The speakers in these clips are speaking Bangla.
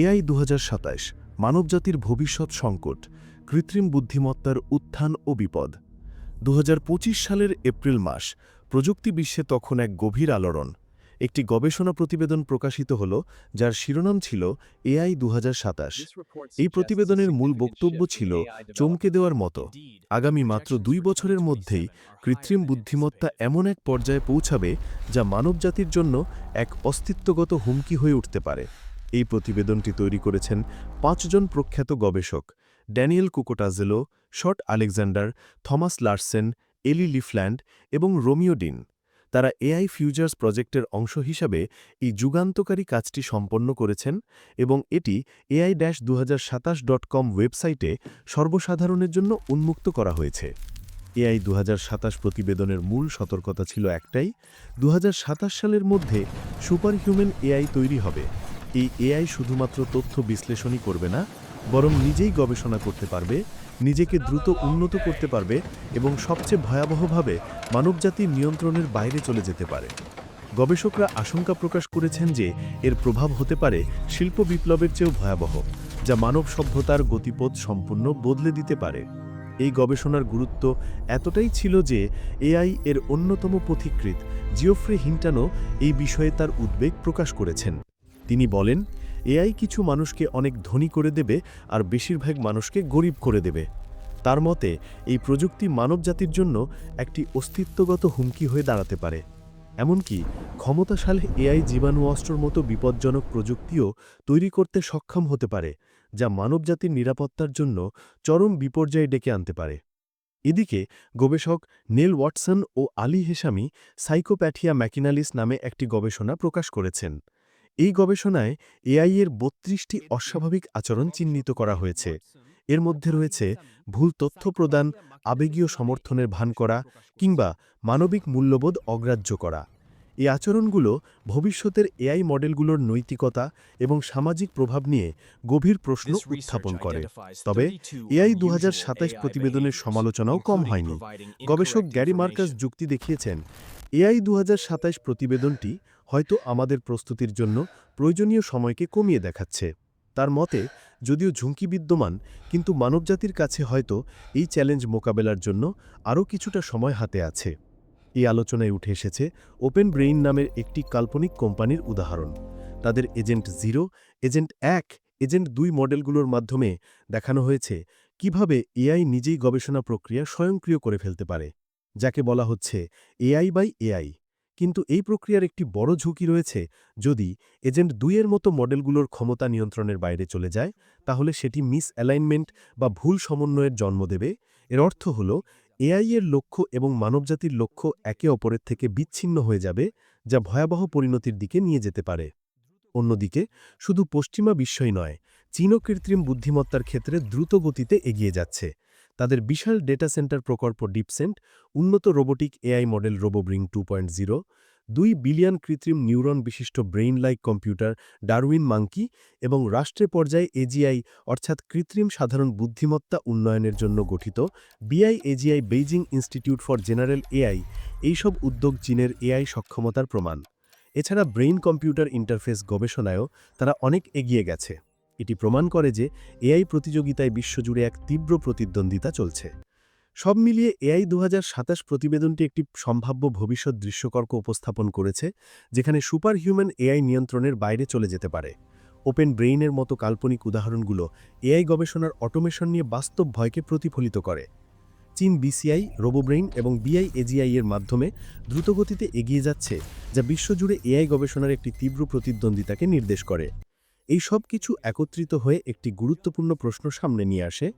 এআই দুহাজার সাতাশ মানবজাতির ভবিষ্যৎ সংকট কৃত্রিম বুদ্ধিমত্তার উত্থান ও বিপদ। দু হাজার পঁচিশ সালের এপ্রিল মাস প্রযুক্তি বিশ্বে তখন এক গভীর আলোড়ন। একটি গবেষণা প্রতিবেদন প্রকাশিত হল যার শিরোনাম ছিল এআই দুহাজার সাতাশ এই প্রতিবেদনের মূল বক্তব্য ছিল চমকে দেওয়ার মতো। আগামী মাত্র দুই বছরের মধ্যেই কৃত্রিম বুদ্ধিমত্তা এমন এক পর্যায়ে পৌঁছাবে যা মানবজাতির জন্য এক অস্তিত্বগত হুমকি হয়ে উঠতে পারে। এই প্রতিবেদনটি তৈরি করেছেন পাঁচজন প্রখ্যাত গবেষক, Daniel Kokotajlo, Scott Alexander, Thomas Larsen, Eli Lifland এবং রোমিও ডিন। তারা এআই ফিউচার্স প্রজেক্টের অংশ হিসাবে এই যুগান্তকারী কাজটি সম্পন্ন করেছেন এবং এটি এআই ড্যাশ দু হাজার সাতাশ ডট কম ওয়েবসাইটে সর্বসাধারণের জন্য উন্মুক্ত করা হয়েছে। এআই দু হাজার সাতাশ প্রতিবেদনের মূল সতর্কতা ছিল একটাই দু হাজার সাতাশ সালের মধ্যে সুপারহিউম্যান এআই তৈরি হবে। এই এআই শুধুমাত্র তথ্য বিশ্লেষণই করবে না, বরং নিজেই গবেষণা করতে পারবে, নিজেকে দ্রুত উন্নত করতে পারবে এবং সবচেয়ে ভয়াবহভাবে মানবজাতির নিয়ন্ত্রণের বাইরে চলে যেতে পারে। গবেষকরা আশঙ্কা প্রকাশ করেছেন যে এর প্রভাব হতে পারে শিল্প বিপ্লবের চেয়েও ভয়াবহ, যা মানব সভ্যতার গতিপথ সম্পূর্ণ বদলে দিতে পারে। এই গবেষণার গুরুত্ব এতটাই ছিল যে এআই এর অন্যতম পথিকৃৎ জিওফ্রে হিন্টানো এই বিষয়ে তার উদ্বেগ প্রকাশ করেছেন। তিনি বলেন, এআই কিছু মানুষকে অনেক ধনী করে দেবে আর বেশিরভাগ মানুষকে গরিব করে দেবে। তার মতে, এই প্রযুক্তি মানবজাতির জন্য একটি অস্তিত্বগত হুমকি হয়ে দাঁড়াতে পারে। এমনকি ক্ষমতাশালী এআই জীবাণু অস্ত্রর মতো বিপজ্জনক প্রযুক্তিও তৈরি করতে সক্ষম হতে পারে, যা মানবজাতির নিরাপত্তার জন্য চরম বিপর্যয় ডেকে আনতে পারে। এদিকে, গবেষক নেল ওয়াটসন ও আলী হেসামি সাইকোপ্যাথিয়া ম্যাকিনালিস নামে একটি গবেষণা প্রকাশ করেছেন। এই গবেষণায় এআই এর বত্রিশটি অস্বাভাবিক আচরণ চিহ্নিত করা হয়েছে। এর মধ্যে রয়েছে ভুল তথ্য প্রদান আবেগীয় সমর্থনের ভান করা কিংবা মানবিক মূল্যবোধ অগ্রাহ্য করা। এই আচরণগুলো ভবিষ্যতের এআই মডেলগুলোর নৈতিকতা এবং সামাজিক প্রভাব নিয়ে গভীর প্রশ্ন উত্থাপন করে। তবে এআই দু প্রতিবেদনের সমালোচনাও কম হয়নি। গবেষক গ্যারি মার্কাস যুক্তি দেখিয়েছেন এআই দু হাজার সাতাশ প্রতিবেদনটি হয়তো আমাদের প্রস্তুতির জন্য প্রয়োজনীয় সময়কে কমিয়ে দেখাচ্ছে। তার মতে, যদিও ঝুঁকি বিদ্যমান, কিন্তু মানবজাতির কাছে হয়তো এই চ্যালেঞ্জ মোকাবেলার জন্য আরও কিছুটা সময় হাতে আছে। এই আলোচনায় উঠে এসেছে ওপেন ব্রেইন নামের একটি কাল্পনিক কোম্পানির উদাহরণ। তাদের এজেন্ট জিরো, এজেন্ট এক, এজেন্ট দুই মডেলগুলোর মাধ্যমে দেখানো হয়েছে কীভাবে এআই নিজেই গবেষণা প্রক্রিয়া স্বয়ংক্রিয় করে ফেলতে পারে। যাকে বলা হচ্ছে এআই বাই এআই। কিন্তু এই প্রক্রিয়ার একটি বড় ঝুঁকি রয়েছে, যদি এজেন্ট দুইয়ের মতো মডেলগুলোর ক্ষমতা নিয়ন্ত্রণের বাইরে চলে যায়, তাহলে সেটি মিস অ্যালাইনমেন্ট বা ভুল সমন্বয়ের জন্ম দেবে। এর অর্থ হল, এআই এর লক্ষ্য এবং মানবজাতির লক্ষ্য একে অপরের থেকে বিচ্ছিন্ন হয়ে যাবে, যা ভয়াবহ পরিণতির দিকে নিয়ে যেতে পারে। অন্যদিকে, শুধু পশ্চিমা বিশ্বই নয়, চীনও কৃত্রিম বুদ্ধিমত্তার ক্ষেত্রে দ্রুত গতিতে এগিয়ে যাচ্ছে। তাদের বিশাল ডেটা সেন্টার প্রকল্প ডিপসেন্ট, উন্নত robotic AI model RoboBrain two point zero, দুই বিলিয়ন কৃত্রিম নিউরন বিশিষ্ট brain like computer Darwin monkey এবং রাষ্ট্রে পর্যায়ে এজিআই অর্থাৎ কৃত্রিম সাধারণ বুদ্ধিমত্তা উন্নয়নের জন্য গঠিত BI AGI Beijing institute for general AI, এইসব উদ্যোগ চীনের এআই সক্ষমতার প্রমাণ। এছাড়া ব্রেইন কম্পিউটার ইন্টারফেস গবেষণায়ও তারা অনেক এগিয়ে গেছে। এটি প্রমাণ করে যে এআই প্রতিযোগিতায় বিশ্বজুড়ে এক তীব্র প্রতিদ্বন্দ্বিতা চলছে। সব মিলিয়ে এআই দু হাজার সাতাশ প্রতিবেদনটি একটি সম্ভাব্য ভবিষ্যৎ দৃশ্যকর্ক উপস্থাপন করেছে, যেখানে সুপার হিউম্যান এআই নিয়ন্ত্রণের বাইরে চলে যেতে পারে। ওপেন ব্রেইনের মতো কাল্পনিক উদাহরণগুলো এআই গবেষণার অটোমেশন নিয়ে বাস্তব ভয়কে প্রতিফলিত করে। চীন বিসিআই, রোবোব্রেইন এবং বিআই এজিআই এর মাধ্যমে দ্রুতগতিতে এগিয়ে যাচ্ছে, যা বিশ্বজুড়ে এআই গবেষণার একটি তীব্র প্রতিদ্বন্দ্বিতাকে নির্দেশ করে। এই সব কিছু একত্রিত হয়ে একটি গুরুত্বপূর্ণ প্রশ্ন সামনে নিয়ে আসে।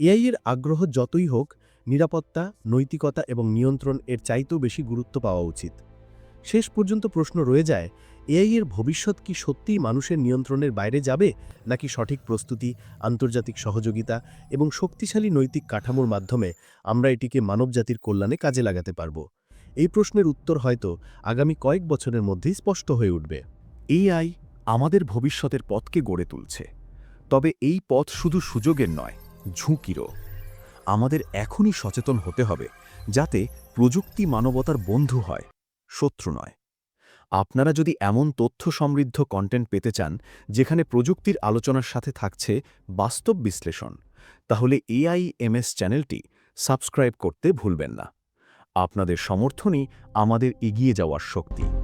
এআইয়ের আগ্রহ যতই হোক, নিরাপত্তা, নৈতিকতা এবং নিয়ন্ত্রণ এর চাইতেও বেশি গুরুত্ব পাওয়া উচিত। শেষ পর্যন্ত প্রশ্ন রয়ে যায় এআইয়ের ভবিষ্যৎ কি সত্যিই মানুষের নিয়ন্ত্রণের বাইরে যাবে, নাকি সঠিক প্রস্তুতি, আন্তর্জাতিক সহযোগিতা এবং শক্তিশালী নৈতিক কাঠামোর মাধ্যমে আমরা এটিকে মানবজাতির কল্যাণে কাজে লাগাতে পারব? এই প্রশ্নের উত্তর হয়তো আগামী কয়েক বছরের মধ্যেই স্পষ্ট হয়ে উঠবে। এআই আমাদের ভবিষ্যতের পথকে গড়ে তুলছে। তবে এই পথ শুধু সুযোগের নয়, ঝুঁকিরও। আমাদের এখনই সচেতন হতে হবে, যাতে প্রযুক্তি মানবতার বন্ধু হয়, শত্রু নয়। আপনারা যদি এমন তথ্য সমৃদ্ধ কন্টেন্ট পেতে চান, যেখানে প্রযুক্তির আলোচনার সাথে থাকছে বাস্তব বিশ্লেষণ, তাহলে এআই এআইএমএস চ্যানেলটি সাবস্ক্রাইব করতে ভুলবেন না। আপনাদের সমর্থনই আমাদের এগিয়ে যাওয়ার শক্তি।